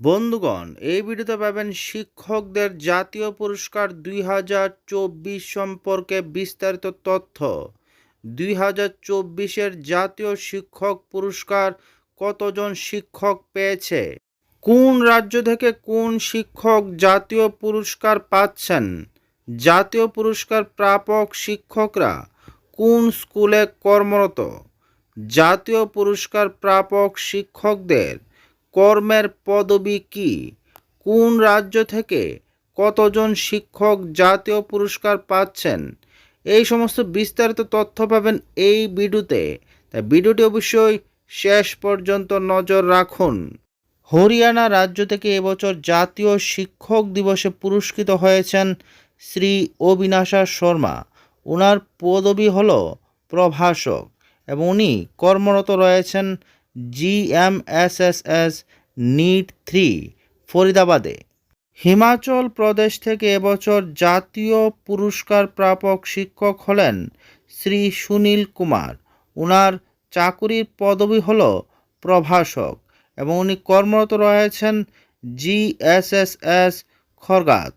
বন্ধুগণ, এই ভিডিওতে পাবেন শিক্ষকদের জাতীয় পুরস্কার দুই হাজার চব্বিশ সম্পর্কে বিস্তারিত তথ্য। দুই হাজার চব্বিশের জাতীয় শিক্ষক পুরস্কার কতজন শিক্ষক পেয়েছে? কোন রাজ্য থেকে কোন শিক্ষক জাতীয় পুরস্কার পাচ্ছেন? জাতীয় পুরস্কার প্রাপক শিক্ষকরা কোন স্কুলে কর্মরত? জাতীয় পুরস্কার প্রাপক শিক্ষকদের কর্মের পদবি কি? কোন রাজ্য থেকে কতজন শিক্ষক জাতীয় পুরস্কার পাচ্ছেন? এই সমস্ত বিস্তারিত তথ্য পাবেন এই ভিডিওতে। তাই ভিডিওটি অবশ্যই শেষ পর্যন্ত নজর রাখুন। হরিয়ানা রাজ্য থেকে এবছর জাতীয় শিক্ষক দিবসে পুরস্কৃত হয়েছেন শ্রী অবিনাশা শর্মা। ওনার পদবি হল প্রভাষক এবং উনি কর্মরত রয়েছেন জিএমএসএসএস নিট থ্রি ফরিদাবাদে। হিমাচল প্রদেশ থেকে এবছর জাতীয় পুরস্কার প্রাপক শিক্ষক হলেন শ্রী সুনীল কুমার। ওনার চাকুরির পদবি হল প্রভাষক এবং উনি কর্মরত রয়েছেন জিএসএসএস খড়গাত।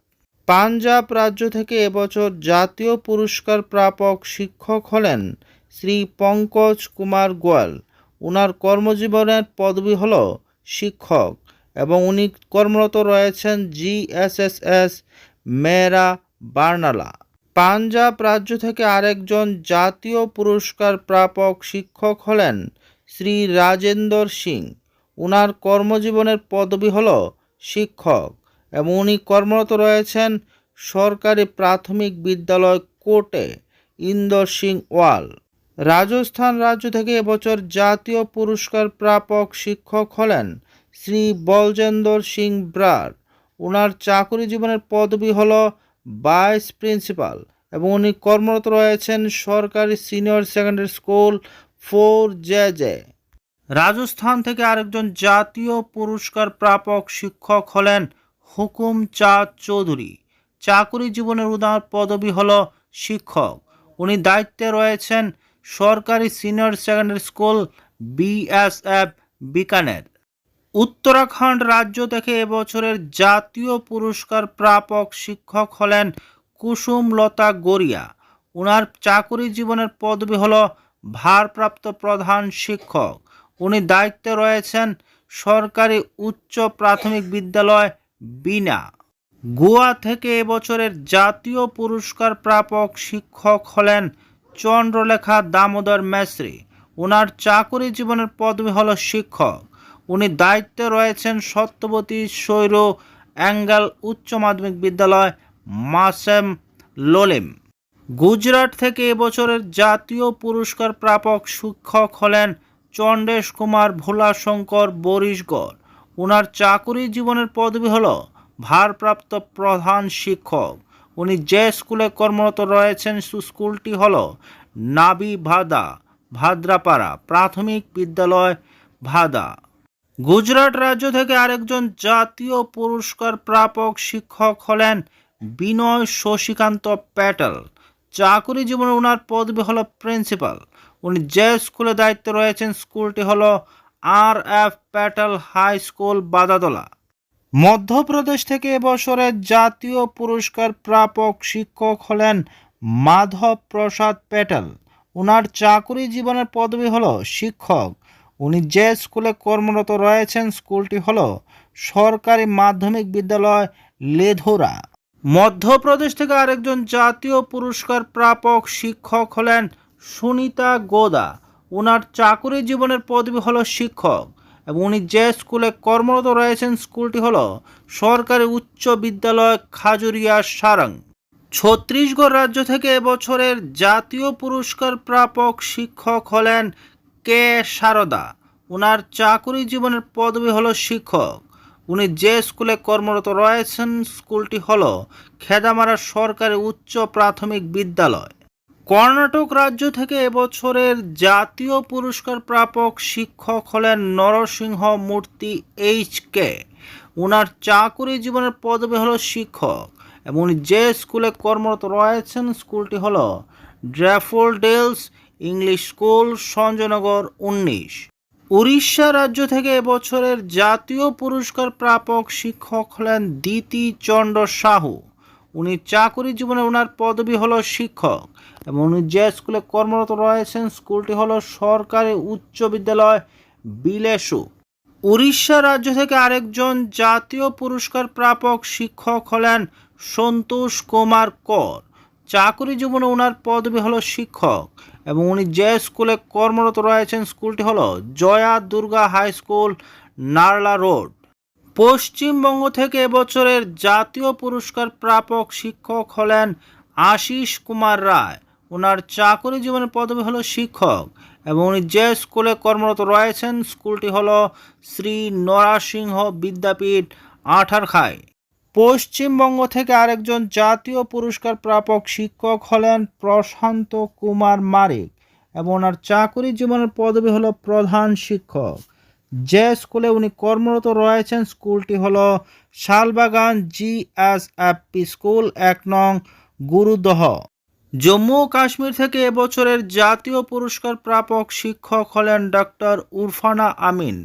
পাঞ্জাব রাজ্য থেকে এবছর জাতীয় পুরস্কার প্রাপক শিক্ষক হলেন শ্রী পঙ্কজ কুমার গোয়াল। ওনার কর্মজীবনের পদবি হল শিক্ষক এবং উনি কর্মরত রয়েছেন জিএসএসএস মেরা বার্নালা। পাঞ্জাব রাজ্য থেকে আরেকজন জাতীয় পুরস্কার প্রাপক শিক্ষক হলেন শ্রী রাজেন্দর সিং। ওনার কর্মজীবনের পদবি হল শিক্ষক এবং উনি কর্মরত রয়েছেন সরকারি প্রাথমিক বিদ্যালয় কোর্টে ইন্দর সিং ওয়াল। রাজস্থান রাজ্য থেকে এবছর জাতীয় পুরস্কার প্রাপক শিক্ষক হলেন শ্রী বলজেন্দর সিং ব্রার। ওনার চাকরি জীবনের পদবি হল ভাইস প্রিন্সিপাল এবং উনি কর্মরত রয়েছেন সরকারি senior secondary school four J J. Rajasthan থেকে আরেকজন জাতীয় পুরস্কার প্রাপক শিক্ষক হলেন হুকুম চাঁদ চৌধুরী। চাকরি জীবনের উদাহরণ পদবি হল শিক্ষক। উনি দায়িত্বে রয়েছেন সরকারি senior secondary school BSF Bikaner. Uttarakhand রাজ্য থেকে এবছরের জাতীয় পুরস্কার প্রাপক শিক্ষক হলেন কুসুম লতা গড়িয়া। ওনার চাকুরি জীবনের পদবি হল ভারপ্রাপ্ত প্রধান শিক্ষক। উনি দায়িত্বে রয়েছেন সরকারি উচ্চ প্রাথমিক বিদ্যালয় বিনা। গোয়া থেকে এবছরের জাতীয় পুরস্কার প্রাপক শিক্ষক হলেন চন্দ্রলেখা দামোদর মেসরি ওনার চাকরি জীবনের পদবি হল শিক্ষক। উনি দায়িত্বে রয়েছেন সত্যবতী সৈর অ্যাঙ্গেল উচ্চ মাধ্যমিক বিদ্যালয় মাসেম লোলেম। গুজরাট থেকে এবছরের জাতীয় পুরস্কার প্রাপক শিক্ষক হলেন চন্ডেশ কুমার ভোলাশঙ্কর বরিশগড়। ওনার চাকুরি জীবনের পদবি হল ভারপ্রাপ্ত প্রধান শিক্ষক। উনি যে স্কুলে কর্মরত রয়েছেন স্কুলটি হল নাবি ভাদা, ভাদ্রাপাড়া, প্রাথমিক বিদ্যালয় ভাদা। গুজরাট রাজ্য থেকে আরেকজন জাতীয় পুরস্কার প্রাপক শিক্ষক হলেন বিনয় শশীকান্ত প্যাটেল। চাকুরি জীবনে ওনার পদবি হলো প্রিন্সিপাল। উনি যে স্কুলে দায়িত্বে রয়েছেন, স্কুলটি হলো R F Patel high school Badadola Madhya Pradesh থেকে এবছরের জাতীয় পুরস্কার প্রাপক শিক্ষক হলেন মাধব প্রসাদ প্যাটেল। ওনার চাকুরি জীবনের পদবি হলো শিক্ষক। উনি যে স্কুলে কর্মরত রয়েছেন, স্কুলটি হল সরকারি মাধ্যমিক বিদ্যালয় লেধোরা। মধ্যপ্রদেশ থেকে আরেকজন জাতীয় পুরস্কার প্রাপক শিক্ষক হলেন সুনিতা গোদা। ওনার চাকুরি জীবনের পদবি হল শিক্ষক। এবং উনি যে স্কুলে কর্মরত রয়েছেন স্কুলটি হলো সরকারি উচ্চ বিদ্যালয় খাজুরিয়া সারাং। ছত্তিশগড় রাজ্য থেকে এবছরের জাতীয় পুরস্কার প্রাপক শিক্ষক হলেন কে সারদা। ওনার চাকুরি জীবনের পদবি হলো শিক্ষক। উনি যে স্কুলে কর্মরত রয়েছেন স্কুলটি হলো খেদামারা সরকারি উচ্চ প্রাথমিক বিদ্যালয়। কর্ণাটক রাজ্য থেকে এবছরের জাতীয় পুরস্কার প্রাপক শিক্ষক হলেন নরসিংহ মূর্তি এইচ কে। ওনার চাকুরি জীবনের পদবি হলো শিক্ষক এবং যে স্কুলে কর্মরত রয়েছেন, স্কুলটি হলো ড্র্যাফোল্ডেলস ইংলিশ স্কুল সঞ্জয়নগর উনিশ। উড়িষ্যা রাজ্য থেকে এবছরের জাতীয় পুরস্কার প্রাপক শিক্ষক হলেন দিতি চন্দ্র সাহু। উনি চাকরি জীবনে ওনার পদবি হলো শিক্ষক এবং উনি যে স্কুলে কর্মরত রয়েছেন, স্কুলটি হলো সরকারি উচ্চ বিদ্যালয় বিলেসু। উড়িষ্যা রাজ্য থেকে আরেকজন জাতীয় পুরস্কার প্রাপক শিক্ষক হলেন সন্তোষ কুমার কর। চাকরি জীবনে ওনার পদবি হলো শিক্ষক এবং উনি যে স্কুলে কর্মরত রয়েছেন, স্কুলটি হলো Jaya Durga high school, Narla road. Paschimbanga থেকে এবছরের জাতীয় পুরস্কার প্রাপক শিক্ষক হলেন আশিস কুমার রায়। ওনার চাকরি জীবনের পদবি হলো শিক্ষক এবং উনি যে স্কুলে কর্মরত রয়েছেন, স্কুলটি হলো শ্রী নরাসিংহ বিদ্যাপীঠ আঠারখাই। পশ্চিমবঙ্গ থেকে আরেকজন জাতীয় পুরস্কার প্রাপক শিক্ষক হলেন প্রশান্ত কুমার মারিক এবং ওনার চাকরি জীবনের পদবি হলো প্রধান শিক্ষক। যে স্কুলে উনি কর্মরত রয়েছেন, স্কুলটি হল Salbagan G S F P school, এক নং গুরুদহ। জম্মু ও কাশ্মীর থেকে এবছরের জাতীয় পুরস্কার প্রাপক শিক্ষক হলেন ডক্টর উরফানা আমিন।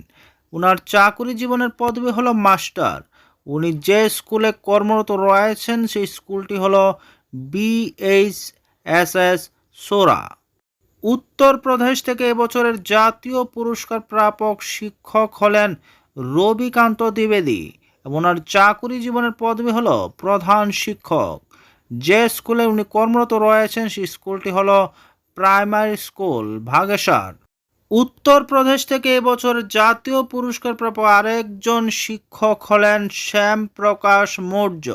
ওনার চাকরি জীবনের পদবি হলো মাস্টার। উনি যে স্কুলে কর্মরত রয়েছেন, সেই স্কুলটি হলো বিএইচ এস এস সোরা। উত্তরপ্রদেশ থেকে এবছরের জাতীয় পুরস্কার প্রাপক শিক্ষক হলেন রবিকান্ত দ্বিবেদী ওনার চাকুরি জীবনের পদবি হল প্রধান শিক্ষক। যে স্কুলে উনি কর্মরত রয়েছেন, সেই স্কুলটি হল প্রাইমারি স্কুল, ভাগেশার। উত্তরপ্রদেশ থেকে এবছর জাতীয় পুরস্কার প্রাপ্ত আরেকজন শিক্ষক হলেন শ্যাম প্রকাশ মৌর্য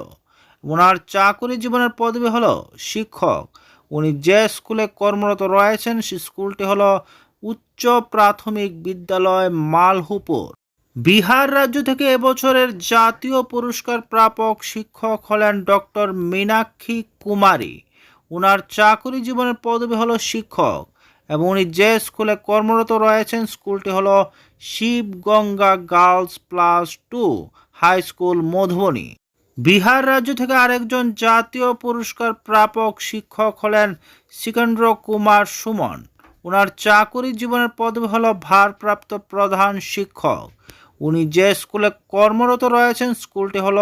ওনার চাকুরি জীবনের পদবি হল শিক্ষক। উনি যে স্কুলে কর্মরত রয়েছেন, সে স্কুলটি হলো উচ্চ প্রাথমিক বিদ্যালয় মালহুপুর। বিহার রাজ্য থেকে এবছরের জাতীয় পুরস্কার প্রাপক শিক্ষক হলেন ডক্টর মীনাক্ষী কুমারী। ওনার চাকুরি জীবনের পদবি হলো শিক্ষক এবং উনি যে স্কুলে কর্মরত রয়েছেন, স্কুলটি হলো Shivganga girls plus two high school Madhubani. Bihar রাজ্য থেকে আরেকজন জাতীয় পুরস্কার প্রাপক শিক্ষক হলেন সিকেন্দ্র কুমার সুমন। ওনার চাকুরি জীবনের পদবি হলো ভারপ্রাপ্ত প্রধান শিক্ষক। উনি যে স্কুলে কর্মরত রয়েছেন, স্কুলটি হল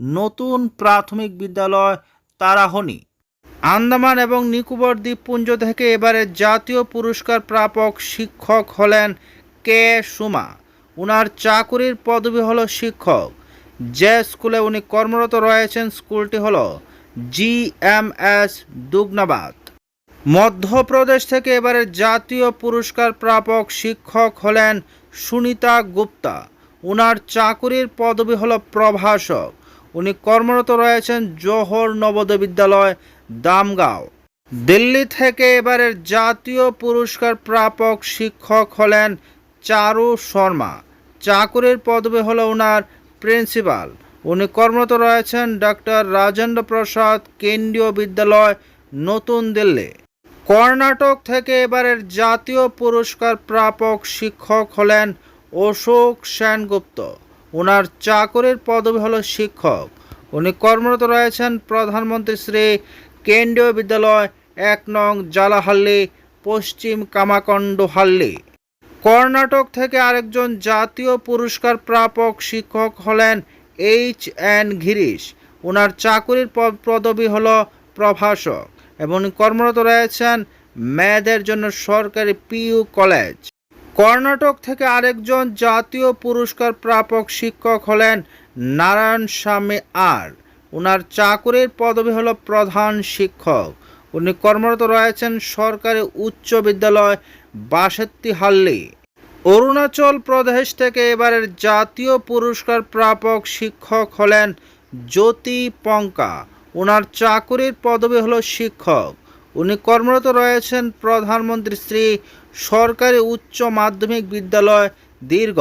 নতুন প্রাথমিক বিদ্যালয় তারাহনি। আন্দামান এবং নিকোবর দ্বীপপুঞ্জ থেকে এবারে জাতীয় পুরস্কার প্রাপক শিক্ষক হলেন কে সুমা। ওনার চাকুরির পদবি হলো শিক্ষক। যে স্কুলে উনি কর্মরত রয়েছেন, স্কুলটি হলো G M S Dugnabad. Madhya Pradesh থেকে এবারে জাতীয় পুরস্কার প্রাপক শিক্ষক হলেন সুনিতা গুপ্তা। ওনার চাকুরির পদবি হলো প্রভাষক। উনি কর্মরত রয়েছেন জোহর নবোদয় বিদ্যালয় দামগাঁও। দিল্লি থেকে এবারের জাতীয় পুরস্কার প্রাপক শিক্ষক হলেন চারু শর্মা। চাকুরির পদবি হলো ওনার প্রিন্সিপাল। উনি কর্মরত রয়েছেন ডক্টর রাজেন্দ্র প্রসাদ, কেন্দ্রীয় বিদ্যালয়, নতুন দিল্লি। কর্ণাটক থেকে এবারের জাতীয় পুরস্কার প্রাপক শিক্ষক হলেন অশোক সেনগুপ্ত। ওনার চাকরির পদবি হলো শিক্ষক। উনি কর্মরত রয়েছেন প্রধানমন্ত্রী শ্রী কেন্দ্রীয় বিদ্যালয়, এক নং জালাহাল্লি, পশ্চিম কামাকণ্ডহাল্লি কর্ণাটক থেকে আরেকজন জাতীয় পুরস্কার প্রাপক শিক্ষক হলেন এইচ এন ঘিরিশ ওনার চাকুরির পদবি হলো প্রভাষক এবং কর্মরত রয়েছেন মেয়েদের জন্য সরকারি পিইউ কলেজ। কর্ণাটক থেকে আরেকজন জাতীয় পুরস্কার প্রাপক শিক্ষক হলেন নারায়ণ স্বামী আর। ওনার চাকুরির পদবি হলো প্রধান শিক্ষক। উনি কর্মরত রয়েছেন সরকারি উচ্চ বিদ্যালয় বাসেত্তিহাল্লি অরুণাচল প্রদেশ থেকে এবারের জাতীয় পুরস্কার প্রাপক শিক্ষক হলেন জ্যোতি পঙ্কা। ওনার চাকুরির পদবি হলো শিক্ষক। উনি কর্মরত রয়েছেন প্রধানমন্ত্রী শ্রী সরকারি উচ্চ মাধ্যমিক বিদ্যালয় দীর্ঘ।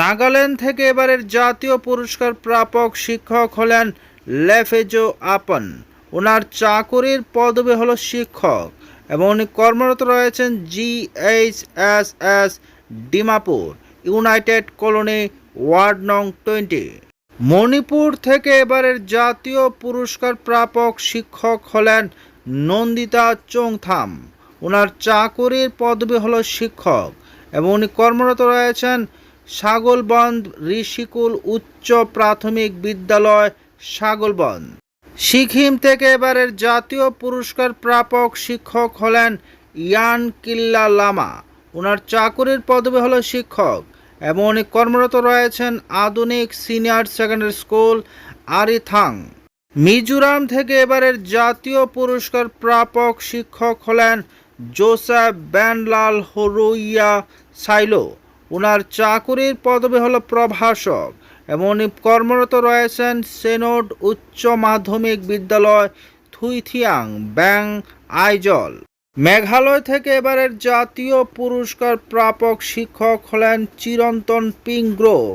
নাগাল্যান্ড থেকে এবারের জাতীয় পুরস্কার প্রাপক শিক্ষক হলেন লেফেজো আপন। ওনার চাকুরির পদবি হলো শিক্ষক। এবং উনি কর্মরত রয়েছেন G H S S Dimapur, united colony, ward নং টোয়েন্টি। মণিপুর থেকে এবারের জাতীয় পুরস্কার প্রাপক শিক্ষক হলেন নন্দিতা চোংথাম। ওনার চাকুরির পদবি হলো শিক্ষক এবং উনি কর্মরত রয়েছেন সাগলবন্দ ঋষিকুল উচ্চ প্রাথমিক বিদ্যালয় সাগলবন্দ সিকিম থেকে এবারের জাতীয় পুরস্কার প্রাপক শিক্ষক হলেন ইয়ান কিল্লা লামা। ওনার চাকুরির পদবি হলো শিক্ষক এবং উনি কর্মরত রয়েছেন Adhunik senior secondary school Arithang Mizoram থেকে এবারের জাতীয় পুরস্কার প্রাপক শিক্ষক হলেন জোসেফ ব্যানলাল হরুইয়া সাইলো। ওনার চাকুরির পদবি হলো প্রভাষক। এবং কর্মরত রয়েছেন সেনোড উচ্চ মাধ্যমিক বিদ্যালয় থুইথিয়াং, ব্যাং আইজল। মেঘালয় থেকে এবারের জাতীয় পুরস্কার প্রাপক শিক্ষক হলেন চিরন্তন পিংগ্রোভ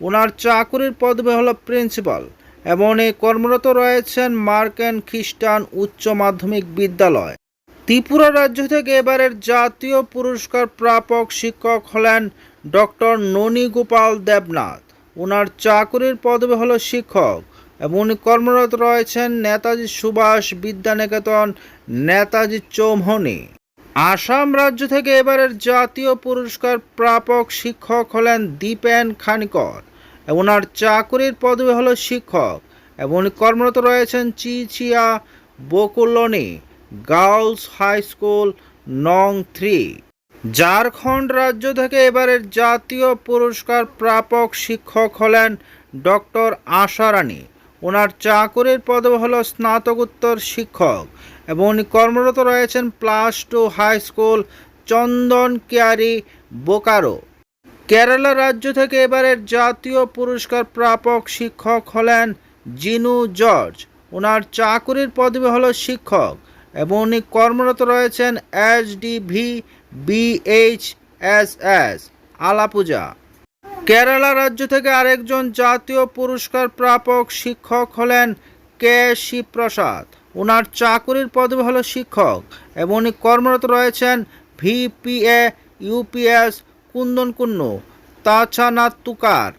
ওনার চাকুরির পদবি হলো প্রিন্সিপাল এবং এ কর্মরত রয়েছেন মার্কেন খ্রিস্টান উচ্চ মাধ্যমিক বিদ্যালয়। ত্রিপুরা রাজ্য থেকে এবারের জাতীয় পুরস্কার প্রাপক শিক্ষক হলেন ডক্টর ননী গোপাল দেবনাথ। ওনার চাকুরির পদবি হলো শিক্ষক এবং উনি কর্মরত রয়েছেন নেতাজি সুভাষ বিদ্যানিকেতন নেতাজি চৌমহনী। আসাম রাজ্য থেকে এবারের জাতীয় পুরস্কার প্রাপক শিক্ষক হলেন দীপেন খানিকর এবং ওনার চাকুরির পদবি হলো শিক্ষক এবং উনি কর্মরত রয়েছেন Chichia Bakulni girls high school নং থ্রি। ঝাড়খণ্ড রাজ্য থেকে এবারের জাতীয় পুরস্কার প্রাপক শিক্ষক হলেন ডক্টর আশারানী ওনার চাকুরির পদবি হলো স্নাতকোত্তর শিক্ষক এবং উনি কর্মরত রয়েছেন plus two high school Chandan Kiyari, Bokaro. Kerala রাজ্য থেকে এবারের জাতীয় পুরস্কার প্রাপক শিক্ষক হলেন জিনু জর্জ। ওনার চাকুরির পদবি হলো শিক্ষক এবং উনি কর্মরত রয়েছেন S D B H S S Alappuzha. Kerala রাজ্য থেকে আরেকজন জাতীয় পুরস্কার প্রাপক শিক্ষক হলেন কে শিবপ্রসাদ ওনার চাকুরির পদবি হলো শিক্ষক এবং উনি কর্মরত রয়েছেন ভিপিএ ইউপিএস কুন্দন কুন্নু তাছানাত্তুকার।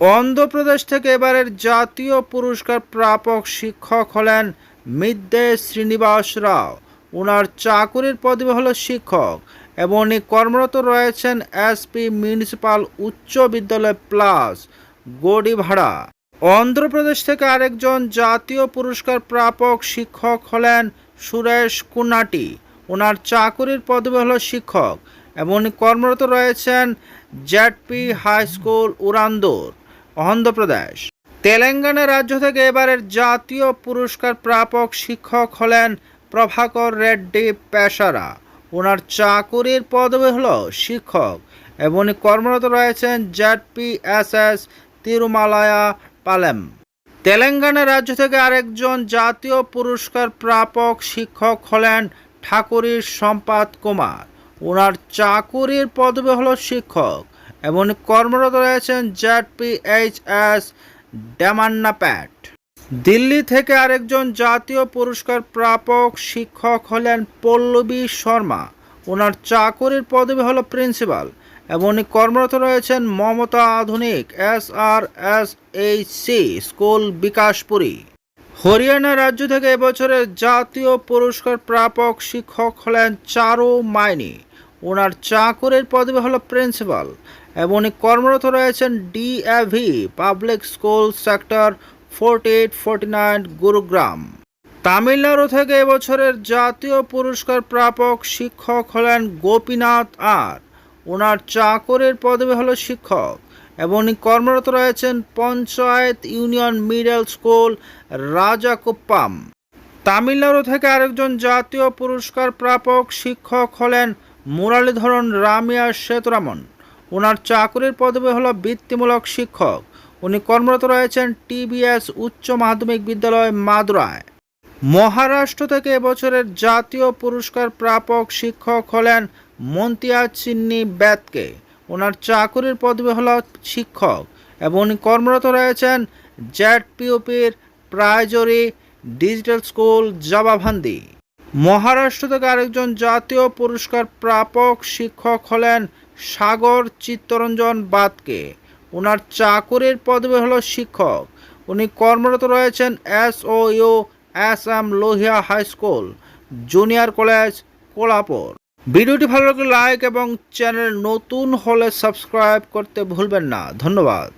অন্ধ্রপ্রদেশ থেকে এবারের জাতীয় পুরস্কার প্রাপক শিক্ষক হলেন মিদ্দে শ্রীনিবাস রাও। ওনার চাকুরির পদবি হলো শিক্ষক এবং উনি কর্মরত রয়েছেন এসপি মিউনিসিপাল উচ্চ বিদ্যালয় প্লাস গড়িভাড়া অন্ধ্রপ্রদেশ থেকে আরেকজন জাতীয় পুরস্কার প্রাপক শিক্ষক হলেন সুরেশ কুনাটি ওনার চাকুরির পদবি হলো শিক্ষক এবং উনি কর্মরত রয়েছেন ZP high school Urandur Andhra Pradesh. Telangana রাজ্য থেকে এবারের জাতীয় পুরস্কার প্রাপক শিক্ষক হলেন প্রভাকর রেড্ডি পেশারা। ওনার চাকুরির পদবি হল শিক্ষক। এবং কর্মরত রয়েছেন ZP S S Tirumalaya Palem. Telangana রাজ্য থেকে আরেকজন জাতীয় পুরস্কার প্রাপক শিক্ষক হলেন ঠাকুরীর সম্পাদ কুমার। ওনার চাকুরির পদবি হল শিক্ষক। এবং কর্মরত রয়েছেন ZP H S Damannapet Delhi থেকে আরেকজন জাতীয় পুরস্কার প্রাপক শিক্ষক হলেন পল্লবী শর্মা। ওনার চাকুরির পদবি হলো প্রিন্সিপাল এবং উনি কর্মরত রয়েছেন Mamta Adhunik, S R S H C, school Vikaspuri. Haryana রাজ্য থেকে এবছরের জাতীয় পুরস্কার প্রাপক শিক্ষক হলেন চারু মাইনি। ওনার চাকুরির পদবি হলো প্রিন্সিপাল এবং উনি কর্মরত রয়েছেন DAV public school sector forty eight forty nine Gurugram. Tamil Nadu থেকে এবছরের জাতীয় পুরস্কার প্রাপক শিক্ষক হলেন গোপীনাথ আর। ওনার চাকরির পদবি হলো শিক্ষক এবং উনি কর্মরত রয়েছেন panchayat union middle school Rajakuppam. Tamil Nadu থেকে আরেকজন জাতীয় পুরস্কার প্রাপক শিক্ষক হলেন মুরালীধরন রামিয়া সেতুরামন। ওনার চাকরির পদবি হলো বৃত্তিমূলক শিক্ষক উনি কর্মরত রয়েছেন টিবিএস উচ্চ মাধ্যমিক বিদ্যালয় মাদুরায়। মহারাষ্ট্র থেকে এবছরের জাতীয় পুরস্কার প্রাপক শিক্ষক হলেন মন্তিয়া চিন্নি ব্যাতকে। ওনার চাকুরির পদবি হল শিক্ষক এবং উনি কর্মরত রয়েছেন জ্যাট পিওপির প্রাইজরি ডিজিটাল স্কুল জবাভান্দি মহারাষ্ট্র থেকে আরেকজন জাতীয় পুরস্কার প্রাপক শিক্ষক হলেন সাগর চিত্তরঞ্জন বাতকে ওনার চাকরির পদবি হলো শিক্ষক। উনি কর্মরত রয়েছেন S O U S M Lohia high school, junior college Kolhapur. ভিডিওটি ভালো লাগলে লাইক এবং চ্যানেল নতুন হলে সাবস্ক্রাইব করতে ভুলবেন না। ধন্যবাদ।